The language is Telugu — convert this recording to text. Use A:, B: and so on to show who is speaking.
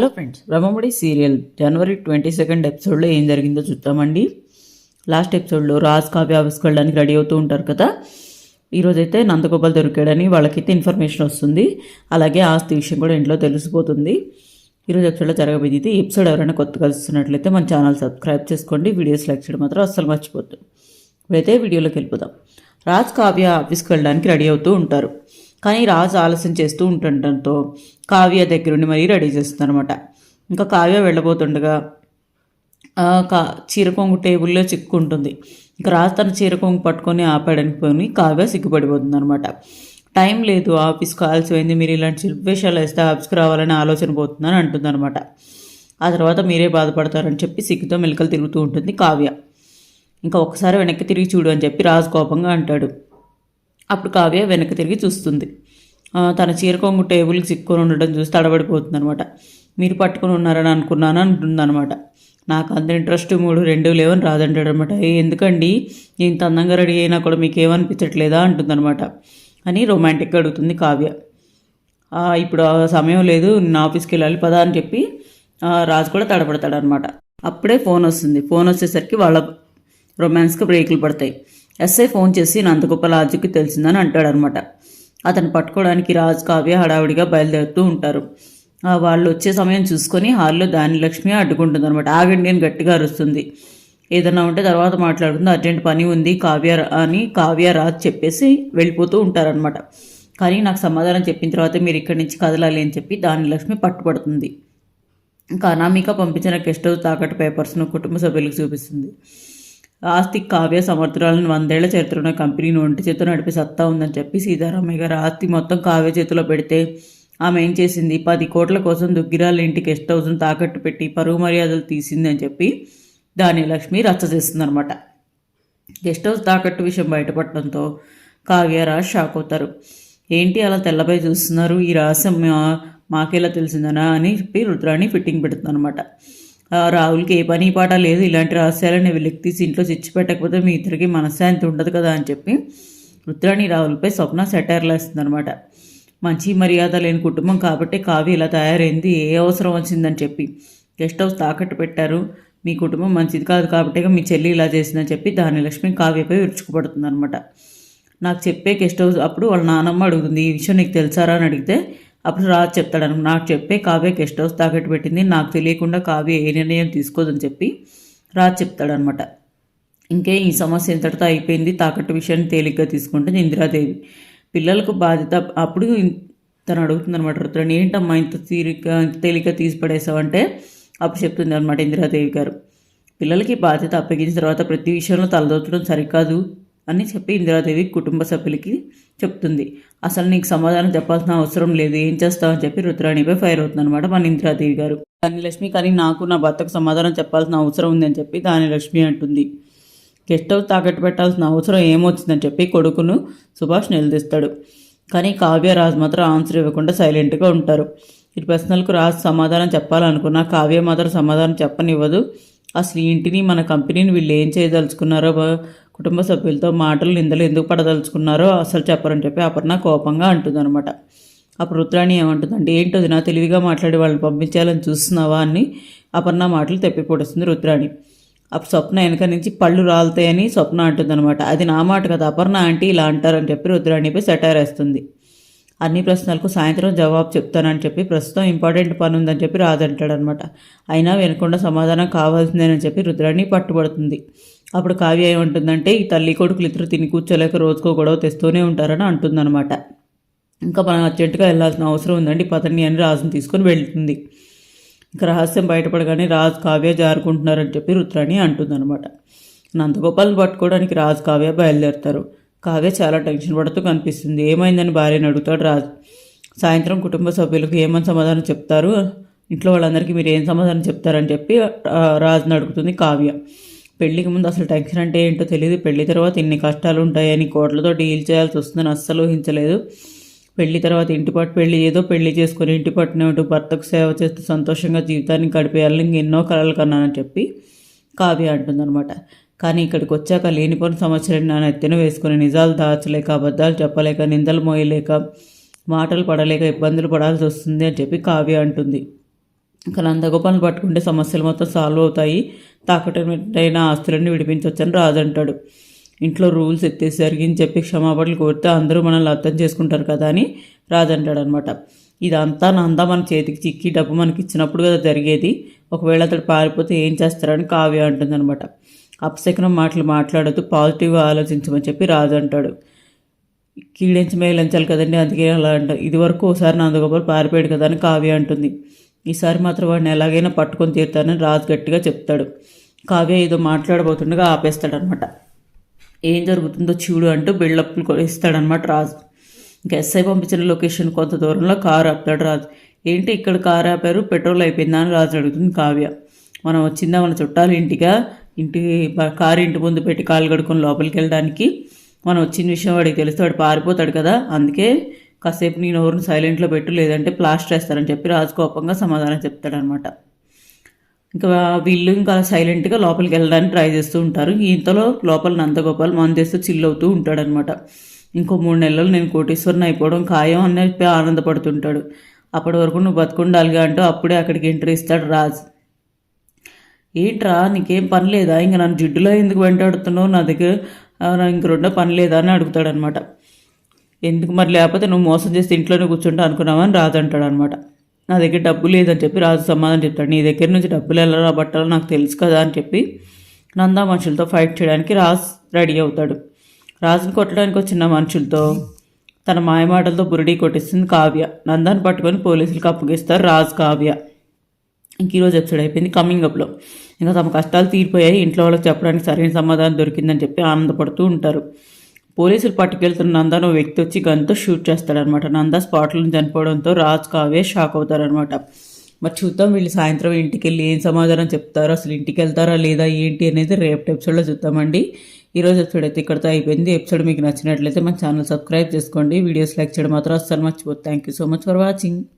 A: హలో ఫ్రెండ్స్ బ్రహ్మముడి సీరియల్ జనవరి ట్వంటీ సెకండ్ ఎపిసోడ్లో ఏం జరిగిందో చూద్దామండి. లాస్ట్ ఎపిసోడ్లో రాజ్ కావ్య ఆఫీస్కి వెళ్ళడానికి రెడీ అవుతూ ఉంటారు కదా. ఈరోజైతే నందగోపాల్ దొరికాడని వాళ్ళకైతే ఇన్ఫర్మేషన్ వస్తుంది. అలాగే ఆస్తి విషయం కూడా ఇంట్లో తెలిసిపోతుంది. ఈరోజు ఎపిసోడ్లో జరగబోయేది ఈ ఎపిసోడ్ ఎవరైనా కొత్తగా చూస్తున్నట్లయితే మన ఛానల్ సబ్స్క్రైబ్ చేసుకోండి. వీడియోస్ లైక్ చేయడం మాత్రం అస్సలు మర్చిపోద్దు. ఇప్పుడైతే వీడియోలోకి వెళ్ళిపోదాం. రాజ్ కావ్య ఆఫీస్కి వెళ్ళడానికి రెడీ అవుతూ ఉంటారు. కానీ రాజు ఆలస్యం చేస్తూ ఉంటుండటంతో కావ్య దగ్గరుండి మరీ రెడీ చేస్తుందనమాట ఇంకా కావ్య వెళ్ళబోతుండగా కా చీరకొంగు టేబుల్లో చిక్కుంటుంది ఇంకా రాజ్ తన చీరకొంగు పట్టుకొని ఆపాడని పోని కావ్య సిగ్గుపడిపోతుంది అనమాట టైం లేదు ఆఫీస్కి ఆలస్యమైంది మీరు ఇలాంటి శిల్పేషాలు వేస్తే ఆఫీస్కి రావాలని ఆలోచన పోతుందని అంటుందన్నమాట. ఆ తర్వాత మీరే బాధపడతారని చెప్పి సిగ్గుతో మెలకలు తిరుగుతూ ఉంటుంది కావ్య. ఇంకా ఒకసారి వెనక్కి తిరిగి చూడు అని చెప్పి రాజు కోపంగా అంటాడు. అప్పుడు కావ్య వెనక్కి తిరిగి చూస్తుంది. తన తన చీరకొంగు టేబుల్కి చిక్కుని ఉండడం చూసి తడబడిపోతుంది అనమాట మీరు పట్టుకుని ఉన్నారని అనుకున్నాను అంటుందన్నమాట. నాకు అంత ఇంట్రెస్ట్ మూడు రెండు లేవని రాదంటాడు అనమాట ఎందుకండి? ఇంత అందంగా రెడీ అయినా కూడా మీకు ఏమనిపించట్లేదా అంటుందన్నమాట. అని రొమాంటిక్గా అడుగుతుంది కావ్య. ఇప్పుడు సమయం లేదు నేను ఆఫీస్కి వెళ్ళాలి పదా అని చెప్పి రాజు కూడా తడబడతాడు అనమాట అప్పుడే ఫోన్ వస్తుంది. ఫోన్ వచ్చేసరికి వాళ్ళ రొమాన్స్కి బ్రేకులు పడతాయి. ఎస్ఐ ఫోన్ చేసి నందగొప్ప రాజుకి తెలిసిందని అంటాడనమాట. అతను పట్టుకోవడానికి రాజు కావ్య హడావిడిగా బయలుదేరుతూ ఉంటారు. ఆ, వాళ్ళు వచ్చే సమయం చూసుకొని హాల్లో దాని లక్ష్మి అడ్డుకుంటుంది అనమాట ఆగండి అని గట్టిగా అరుస్తుంది. ఏదన్నా ఉంటే తర్వాత మాట్లాడుకుంది. అర్జెంట్ పని ఉంది. కావ్య రా- అని కావ్య రాజ్ చెప్పేసి వెళ్ళిపోతూ ఉంటారనమాట. కానీ నాకు సమాధానం చెప్పిన తర్వాత మీరు ఇక్కడి నుంచి కదలాలి అని చెప్పి దాని లక్ష్మి పట్టుపడుతుంది ఇంకా అనామిక పంపించిన గెస్ట్ హౌస్ తాకట్టు పేపర్స్ను కుటుంబ సభ్యులకు చూపిస్తుంది. ఆస్తి కావ్య సమర్థురాలను వందేళ్ళ చరిత్రలో కంపెనీని ఒంటి చేతితో నడిపే సత్తా ఉందని చెప్పి సీతారామయ్య గారు ఆస్తి మొత్తం కావ్య చేతిలో పెడితే ఆమె ఏం చేసింది? పది కోట్ల కోసం దుగ్గిరాల ఇంటి గెస్ట్ హౌస్ను తాకట్టు పెట్టి పరువు మర్యాదలు తీసింది అని చెప్పి దాని లక్ష్మి రచ్చ చేస్తుందనమాట గెస్ట్ హౌస్ తాకట్టు విషయం బయటపడటంతో కావ్య రాజ్ షాక్ అవుతారు. ఏంటి అలా తెల్లపై చూస్తున్నారు? ఈ రహస్యం మా- మాకెలా తెలిసిందనా అని చెప్పి రుద్రాణి ఫిట్టింగ్ పెడుతుందనమాట రాహుల్కి ఏ పని పాట లేదు. ఇలాంటి రహస్యాలని వెలికి తీసి ఇంట్లో చిచ్చి పెట్టకపోతే మీ ఇద్దరికి మనశ్శాంతి ఉండదు కదా అని చెప్పి రుద్రాణి రాహుల్పై స్వప్న సెటైర్లు వేస్తుంది అనమాట మంచి మర్యాద లేని కుటుంబం కాబట్టి కావ్య ఇలా తయారైంది. ఏ అవసరం వచ్చిందని చెప్పి గెస్ట్ హౌస్ తాకట్టు పెట్టారు. మీ కుటుంబం మంచిది కాదు కాబట్టి మీ చెల్లి ఇలా చేసిందని చెప్పి దాని లక్ష్మి కావ్యపై విరుచుకుపడుతుంది అనమాట నాకు చెప్పే గెస్ట్ హౌస్ అప్పుడు వాళ్ళ నానమ్మ అడుగుతుంది ఈ విషయం నీకు తెలుసారా? అని అడిగితే అప్పుడు రాజు చెప్తాడను నాకు చెప్పే కావ్య గెస్ట్ హౌస్ తాకట్టు పెట్టింది నాకు తెలియకుండా కావ్య ఏ నిర్ణయం తీసుకోదని చెప్పి రాజు చెప్తాడనమాట ఇంకే ఈ సమస్య ఇంతటితో అయిపోయింది తాకట్టు విషయాన్ని తేలిగ్గా తీసుకుంటుంది ఇందిరాదేవి పిల్లలకు బాధ్యత అప్పుడు తను అడుగుతుందనమాట ఏంటమ్మా ఇంత తీరిక ఇంత తేలిగ్గా తీసి పడేసావంటే అప్పుడు చెప్తుంది అనమాట ఇందిరాదేవి గారు పిల్లలకి బాధ్యత అప్పగించిన తర్వాత ప్రతి విషయంలో తలదొచ్చడం సరికాదు అని చెప్పి ఇందిరాదేవి కుటుంబ సభ్యులకి చెప్తుంది. అసలు నీకు సమాధానం చెప్పాల్సిన అవసరం లేదు. ఏం చేస్తావని చెప్పి రుద్రాణిపై ఫైర్ అవుతుంది అనమాట మన ఇందిరాదేవి గారు. దాని లక్ష్మి కానీ నాకు నా భర్తకు సమాధానం చెప్పాల్సిన అవసరం ఉంది అని చెప్పి దాని లక్ష్మి అంటుంది. గెస్ట్ హౌస్ తాకట్టు పెట్టాల్సిన అవసరం ఏమొచ్చిందని చెప్పి కొడుకును సుభాష్ నిలదీస్తాడు. కానీ కావ్య రాజ్ మాత్రం ఆన్సర్ ఇవ్వకుండా సైలెంట్గా ఉంటారు. ఈ ప్రశ్నలకు రాజ్ సమాధానం చెప్పాలనుకున్నా కావ్య మాత్రం సమాధానం చెప్పనివ్వదు. అసలు ఇంటిని మన కంపెనీని వీళ్ళు ఏం చేయదలుచుకున్నారో కుటుంబ సభ్యులతో మాటలు నిందలు ఎందుకు పడదలుచుకున్నారో అసలు చెప్పరని చెప్పి అపర్ణ కోపంగా అంటుందన్నమాట. అప్పుడు రుద్రాణి ఏమంటుందంటే ఏంటో నా తెలివిగా మాట్లాడి వాళ్ళని పంపించాలని చూస్తున్నావా? అని అపర్ణ మాటలు తెప్పిపొడుస్తుంది రుద్రాణి. అప్పుడు స్వప్న వెనక నుంచి పళ్ళు రాలుతాయని స్వప్న అంటుందన్నమాట. అది నా మాట కదా అపర్ణ ఆంటీ ఇలా అంటారని చెప్పి రుద్రాణిపై సెటైర్ వేస్తుంది అన్ని ప్రశ్నలకు సాయంత్రం జవాబు చెప్తానని చెప్పి ప్రస్తుతం ఇంపార్టెంట్ పని ఉందని చెప్పి రాదంటాడనమాట. అయినా వినకుండా సమాధానం కావాల్సిందేనని చెప్పి రుద్రాణి పట్టుబడుతుంది. అప్పుడు కావ్య ఏమంటుందంటే ఈ తల్లి కొడుకులు ఇద్దరు తిని కూర్చోలేక రోజుకో గొడవ తెస్తూనే ఉంటారని అంటుందన్నమాట ఇంకా మనం అర్జెంటుగా వెళ్ళాల్సిన అవసరం ఉందండి. పతని అని రాజుని తీసుకొని వెళ్తుంది. ఇంకా రహస్యం బయటపడగానే రాజు కావ్య జారుకుంటున్నారని చెప్పి రుద్రాణి అంటుందన్నమాట నందగోపాల్ని పట్టుకోవడానికి రాజు కావ్య బయలుదేరుతారు. కావ్య చాలా టెన్షన్ పడుతూ కనిపిస్తుంది. ఏమైందని భార్యని అడుగుతాడు రాజు. సాయంత్రం కుటుంబ సభ్యులకు ఏమని సమాధానం చెప్తారు? ఇంట్లో వాళ్ళందరికీ మీరు ఏం సమాధానం చెప్తారని చెప్పి ఆ, రాజుని అడుగుతుంది కావ్య. పెళ్ళికి ముందు అసలు టెన్షన్ అంటే ఏంటో తెలియదు పెళ్ళి తర్వాత ఇన్ని కష్టాలు ఉంటాయని కోట్లతో డీల్ చేయాల్సి వస్తుందని అస్సలు ఊహించలేదు. పెళ్ళి తర్వాత ఇంటి పట్టు పెళ్ళి ఏదో పెళ్ళి చేసుకొని ఇంటి పట్టునే ఉంటూ భర్తకు సేవ చేస్తూ సంతోషంగా జీవితాన్ని గడిపేయాలని ఎన్నో కలలు కన్నానని చెప్పి కావ్య అంటుందన్నమాట. కానీ ఇక్కడికి వచ్చాక లేనిపోని సంవత్సరం నా నెత్తిన వేసుకొని నిజాలు దాచలేక అబద్ధాలు చెప్పలేక నిందలు మోయలేక మాటలు పడలేక ఇబ్బందులు పడాల్సి వస్తుంది అని చెప్పి కావ్య అంటుంది. కానీ అంత గొప్పలు పట్టుకుంటే సమస్యలు మొత్తం సాల్వ్ అవుతాయి. తాకటైన ఆస్తులన్నీ విడిపించవచ్చని రాజు అంటాడు. ఇంట్లో రూల్స్ ఎత్తేసి జరిగింది చెప్పి క్షమాపణలు కోరితే అందరూ మనల్ని అర్థం చేసుకుంటారు కదా అని రాజు అంటాడు అనమాట ఇదంతా నంద మన చేతికి చిక్కి డబ్బు మనకి ఇచ్చినప్పుడు కదా జరిగేది. ఒకవేళ అతడు పారిపోతే ఏం చేస్తారని కావ్య అంటుందన్నమాట అపశకనం మాటలు మాట్లాడద్దు పాజిటివ్గా ఆలోచించమని చెప్పి రాజు అంటాడు. కీడించి మేలంచాలి కదండి అందుకే అలా అంట. ఇది వరకు ఒకసారి నందగోపాల్ పారిపోయాడు కదా అని కావ్య అంటుంది. ఈసారి మాత్రం వాడిని ఎలాగైనా పట్టుకొని తీరుతానని రాజు గట్టిగా చెప్తాడు. కావ్య ఏదో మాట్లాడబోతుండగా ఆపేస్తాడనమాట. ఏం జరుగుతుందో చూడు అంటూ బిల్డప్లు ఇస్తాడనమాట రాజు. ఇంకా ఎస్ఐ పంపించిన లొకేషన్ కొంత దూరంలో కారు ఆపుతాడు రాజు. ఏంటి ఇక్కడ కారు ఆపారు? పెట్రోల్ అయిపోయిందా అని రాజు అడుగుతుంది కావ్య. మనం వచ్చిందా మన చుట్టాలు ఇంటిగా ఇంటి కారు ఇంటి ముందు పెట్టి కాలు కడుక్కొని లోపలికి వెళ్ళడానికి మనం వచ్చిన విషయం వాడికి తెలిస్తే వాడు పారిపోతాడు కదా. అందుకే కాసేపు నేను ఎవరిని సైలెంట్లో పెట్టు లేదంటే ప్లాస్టర్ వేస్తారని చెప్పి రాజు కోపంగా సమాధానం చెప్తాడనమాట. ఇంకా వీళ్ళు ఇంకా సైలెంట్గా లోపలికి వెళ్ళడానికి ట్రై చేస్తూ ఉంటారు. ఇంతలో లోపల నందగోపాల్ మందేస్తూ చిల్ అవుతూ ఉంటాడనమాట. ఇంకో మూడు నెలలు నేను కోటీశ్వరుని అయిపోవడం ఖాయం అని చెప్పి ఆనందపడుతుంటాడు. అప్పటి వరకు నువ్వు బతుకుండాలిగా అంటూ అప్పుడే అక్కడికి ఎంట్రీ ఇస్తాడు రాజ్. ఏంట్రా నీకేం పని లేదా? ఇంక నన్ను జిడ్డులో ఎందుకు వెంటాడుతున్నావు? నా దగ్గర నా ఇంక రెండో పని లేదా? అని అడుగుతాడనమాట. ఎందుకు? మరి లేకపోతే నువ్వు మోసం చేస్తే ఇంట్లోనే కూర్చుంటా అనుకున్నావని రాజు అంటాడు అనమాట నా దగ్గర డబ్బు లేదని చెప్పి రాజు సమాధానం చెప్తాడు. నీ దగ్గర నుంచి డబ్బులు ఎలా రాబట్టాలో నాకు తెలుసు కదా అని చెప్పి నందా మనుషులతో ఫైట్ చేయడానికి రాజు రెడీ అవుతాడు. రాజుని కొట్టడానికి వచ్చిన మనుషులతో తన మాయమాటలతో బురిడి కొట్టిస్తుంది కావ్య. నందాన్ని పట్టుకొని పోలీసులకు అప్పగిస్తారు రాజు కావ్య. ఇంక ఈరోజు ఎపిసోడ్ అయిపోయింది. కమింగ్ అప్లో ఇంకా తమ కష్టాలు తీరిపోయాయి. ఇంట్లో వాళ్ళకి చెప్పడానికి సరైన సమాధానం దొరికిందని చెప్పి ఆనందపడుతూ ఉంటారు. పోలీసులు పట్టుకెళ్తున్న నందాను ఓ వ్యక్తి వచ్చి గన్తో షూట్ చేస్తాడనమాట. నందా స్పాట్లో చనిపోవడంతో రాజ్ కావే షాక్ అవుతారనమాట. మరి చూద్దాం వీళ్ళు సాయంత్రం ఇంటికి వెళ్ళి ఏం సమాధానం చెప్తారో అసలు ఇంటికి వెళ్తారా లేదా ఏంటి అనేది రేపు ఎపిసోడ్లో చూద్దామండి. ఈరోజు ఎపిసోడ్ అయితే ఇక్కడితో అయిపోయింది. ఎపిసోడ్ మీకు నచ్చినట్లయితే మన ఛానల్ సబ్స్క్రైబ్ చేసుకోండి. వీడియోస్ లైక్ చేయడం మాత్రం అస్సలు మర్చిపోతుంది thank you so much for watching